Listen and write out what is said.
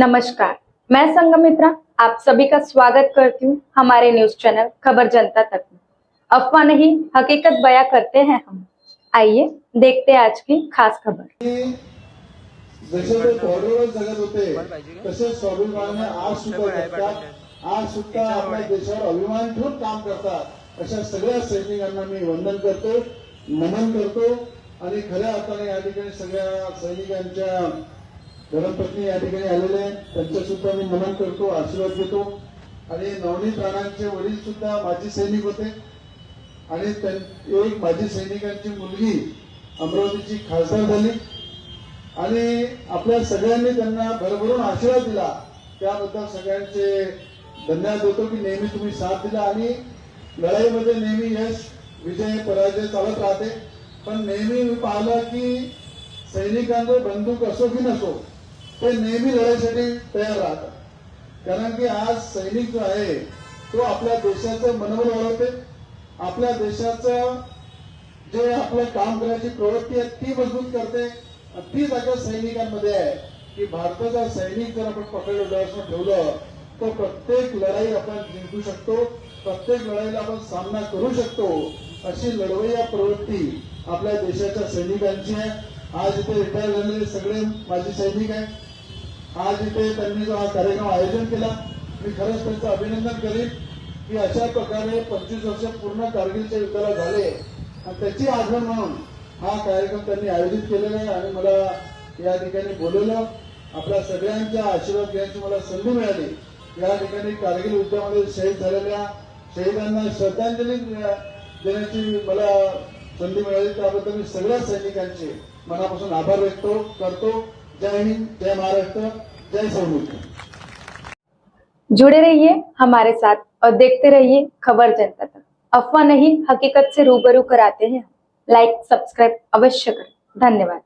नमस्कार, मैं संगमित्रा आप सभी का स्वागत करती हूँ हमारे न्यूज़ चैनल खबर जनता तक में। अफवाह नहीं, हकीकत बयां करते हैं हम। आइए, देखते हैं आज की खास खबर। आज आज सुद्धा आपल्या देशावर अभिमान ठेवून काम करतात अशा सगळ्या सैनिकांना मी वंदन करतो, नमन करतो, आणि खऱ्या अर्थाने या ठिकाणी सगळ्या सैनिकांच्या धर्मपत्नी या ठिकाणी आलेले आहेत. सुद्धा मी नमन करतो आशीर्वाद घेतो. आणि नवनीत राणांचे वडील सुद्धा माजी सैनिक होते. आणि एक माजी सैनिकांची मुलगी अमरावतीची खासदार झाली. आणि आपल्या सगळ्यांनी त्यांना भरभरून आशीर्वाद दिला. त्याबद्दल सगळ्यांचे धन्यवाद देतो की नेहमी तुम्ही साथ दिला. आणि लढाईमध्ये नेहमी यश विजय पराजय चालत राहते. पण नेहमी मी पाहिलं की सैनिकांचं बंदूक असो की नसो ते नेहमी लढाईसाठी तयार राहतात. कारण की आज सैनिक जो आहे तो आपल्या देशाचं मनोबल वाढवते. आपल्या देशाचं जे आपलं काम करण्याची प्रवृत्ती आहे ती मजबूत करते. आणि ती सैनिकांमध्ये आहे. की भारताचा सैनिक जर आपण पकडलं डोळ्यासमोर ठेवलं तर प्रत्येक लढाई आपण जिंकू शकतो. प्रत्येक लढाईला आपण सामना करू शकतो. अशी लढवय्या प्रवृत्ती आपल्या देशाच्या सैनिकांची आहे. आज इथे रिटायर झालेले सगळे माझे सैनिक आहेत. आज इथे त्यांनी जो हा कार्यक्रम आयोजन केला मी खरंच त्यांचं अभिनंदन करेन की अशा प्रकारे पंचवीस वर्ष पूर्ण कारगिलच्या युद्धाला झाले. आणि त्याची आठवण म्हणून हा कार्यक्रम त्यांनी आयोजित केलेला आहे आणि मला या ठिकाणी बोलवलं. आपल्या सगळ्यांच्या आशीर्वाद घेण्याची मला संधी मिळाली. या ठिकाणी कारगिल युद्धामध्ये शहीद झालेल्या शहीदांना श्रद्धांजली देण्याची मला संधी मिळाली. त्याबद्दल मी सगळ्या सैनिकांचे मनापासून आभार व्यक्त करतो. जय हिंद, जय महाराष्ट्र, जय सौमित्र। जुड़े रहिए हमारे साथ और देखते रहिए खबर जनता तक। अफवाह नहीं, हकीकत से रूबरू कराते हैं। लाइक सब्सक्राइब अवश्य करें। धन्यवाद।